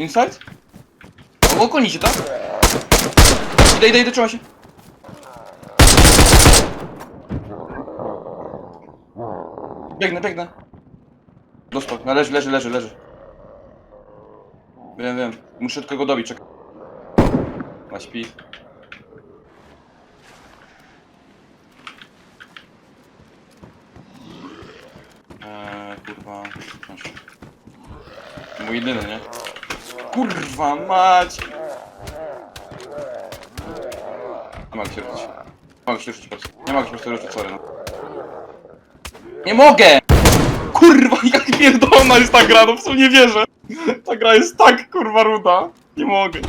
Inside? O, okonicie, tak? Idę, idę, idę, trzymaj się. Biegnę, biegnę. Dostał, no leży, leży, leży, leży. Wiem, wiem. Muszę tylko go dobić, czekaj. Ma śpi. Eee, kurwa. Mój jedyny, nie? Kurwa mać! Nie mogę się ruszyć. Nie mogę się prostu. Nie mogę się ruszyć, sorry no. Nie mogę! Kurwa, jak pierdolona jest ta gra, no w sumie nie wierzę. Ta gra jest tak kurwa ruda. Nie mogę.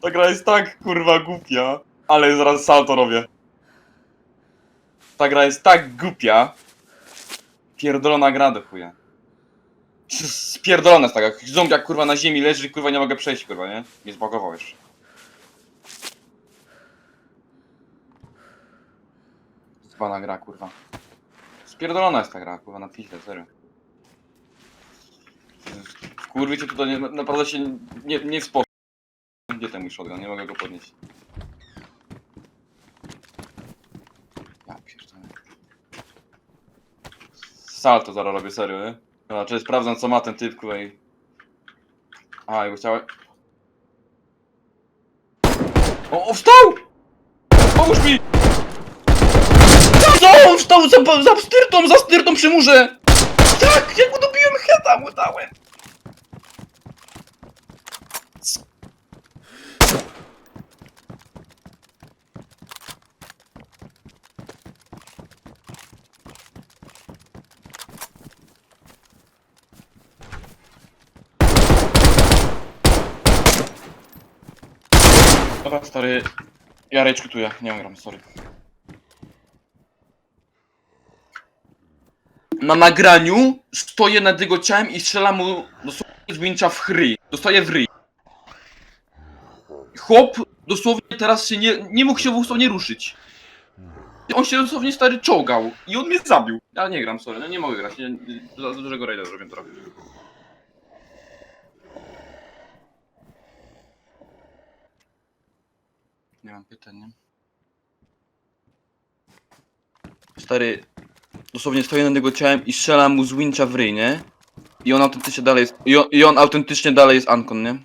Ta gra jest tak kurwa głupia. Ale zaraz salto robię. Ta gra jest tak głupia. Pierdolona gra do chuja. Spierdolona jest taka. Zombiak kurwa na ziemi leży kurwa nie mogę przejść kurwa, nie? Nie zbagował jeszcze. Zbana gra kurwa. Spierdolona jest ta gra kurwa na piźle, serio. Kurwicie tutaj nie, naprawdę się nie, nie sposób. Gdzie ten mój shotgun? Nie mogę go podnieść. Ja pierdolę. Salto zaraz robię, serio, nie? Znaczy sprawdzam co ma ten typ, i... A, jego chciałem... O, o, wstał! Pomóż mi! Co? On wstał za, za styrtą, za styrtą przy murze! Tak! Jak mu dobiłem heta, mu dałem! Dobra, stary. Ja rage quituję, nie gram, sorry. Na nagraniu stoję nad jego ciałem i strzelam mu dosłownie z wincza w chryj. Dostaję w ryj. Chłop dosłownie teraz się nie, nie mógł się dosłownie ruszyć. On się dosłownie stary czołgał i on mnie zabił. Ja nie gram, sorry, no nie mogę grać, nie, nie, za dużego rajda zrobię to robię. Nie mam pytań, nie? Stary, dosłownie stoję nad jego ciałem i strzelam mu z wincha w ryj, nie? I on autentycznie dalej jest, i on, i on autentycznie dalej jest Ankon, nie?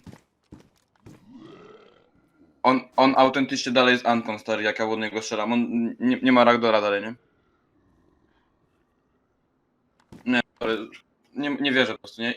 On, on autentycznie dalej jest Ankon, stary, jak ja od niego strzelam. On nie, nie ma Ragdora dalej, nie? Nie, stary, nie, nie wierzę po prostu, nie?